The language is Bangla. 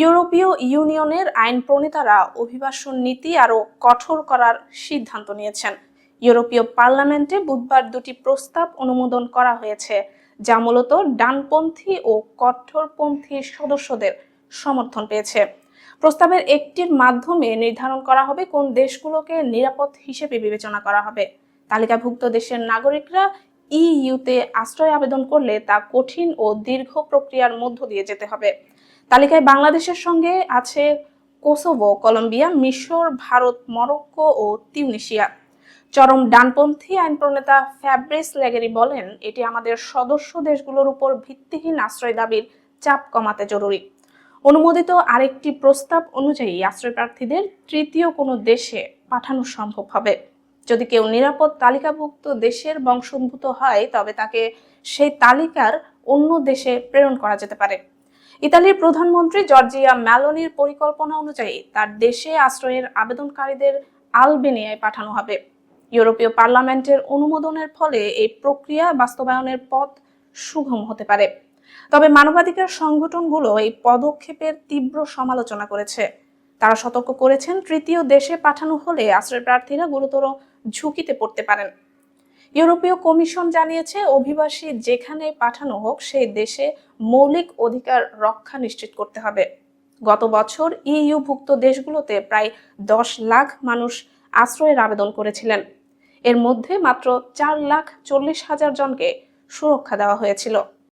ইউরোপীয় ইউনিয়নের আইন প্রণেতারা অভিবাসন নীতি আরও কঠোর করার সিদ্ধান্ত নিয়েছেন। ইউরোপীয় পার্লামেন্টে বুধবার দুটি প্রস্তাব অনুমোদন করা হয়েছে, যা মূলত ডানপন্থী ও কঠোরপন্থী সদস্যদের সমর্থন পেয়েছে। প্রস্তাবের একটির মাধ্যমে নির্ধারণ করা হবে কোন দেশগুলোকে নিরাপদ হিসেবে বিবেচনা করা হবে। তালিকাভুক্ত দেশের নাগরিকরা ইইউতে আশ্রয় আবেদন করলে তা কঠিন ও দীর্ঘ প্রক্রিয়ার মধ্য দিয়ে যেতে হবে। তালিকায় বাংলাদেশের সঙ্গে আছে কোসোভো, কলম্বিয়া, মিশর, ভারত, মরক্কো ও তিউনিশিয়া চরম ডানপন্থী আইন প্রণেতা ফ্যাব্রিস লেগেরি বলেন, এটি আমাদের সদস্য দেশগুলোর উপর ভিত্তিহীন আশ্রয় দাবির চাপ কমাতে জরুরি। অনুমোদিত আরেকটি প্রস্তাব অনুযায়ী আশ্রয় প্রার্থীদের তৃতীয় কোনো দেশে পাঠানো সম্ভব হবে। যদি কেউ নিরাপদ তালিকাভুক্ত দেশের বংশোদ্ভূত হয়, তবে তাকে সেই তালিকার অন্য দেশে প্রেরণ করা যেতে পারে। ইতালির প্রধানমন্ত্রী জর্জিয়া ম্যালোনির পরিকল্পনা অনুযায়ী তার দেশে আশ্রয়ের আবেদনকারীদের আলবেনিয়ায় পাঠানো হবে। ইউরোপীয় পার্লামেন্টের অনুমোদনের ফলে এই প্রক্রিয়া বাস্তবায়নের পথ সুগম হতে পারে। তবে মানবাধিকার সংগঠনগুলো এই পদক্ষেপের তীব্র সমালোচনা করেছে। তারা সতর্ক করেছেন, তৃতীয় দেশে পাঠানো হলে আশ্রয় প্রার্থীরা গুরুতর ঝুঁকিতে পড়তে পারেন। ইউরোপীয় কমিশন জানিয়েছে, অভিবাসী যেখানে পাঠানো হোক, সেই দেশে মৌলিক অধিকার রক্ষা নিশ্চিত করতে হবে। গত বছর ইইউভুক্ত দেশগুলোতে প্রায় দশ লাখ মানুষ আশ্রয়ের আবেদন করেছিলেন। এর মধ্যে মাত্র চার লাখ চল্লিশ হাজার জনকে সুরক্ষা দেওয়া হয়েছিল।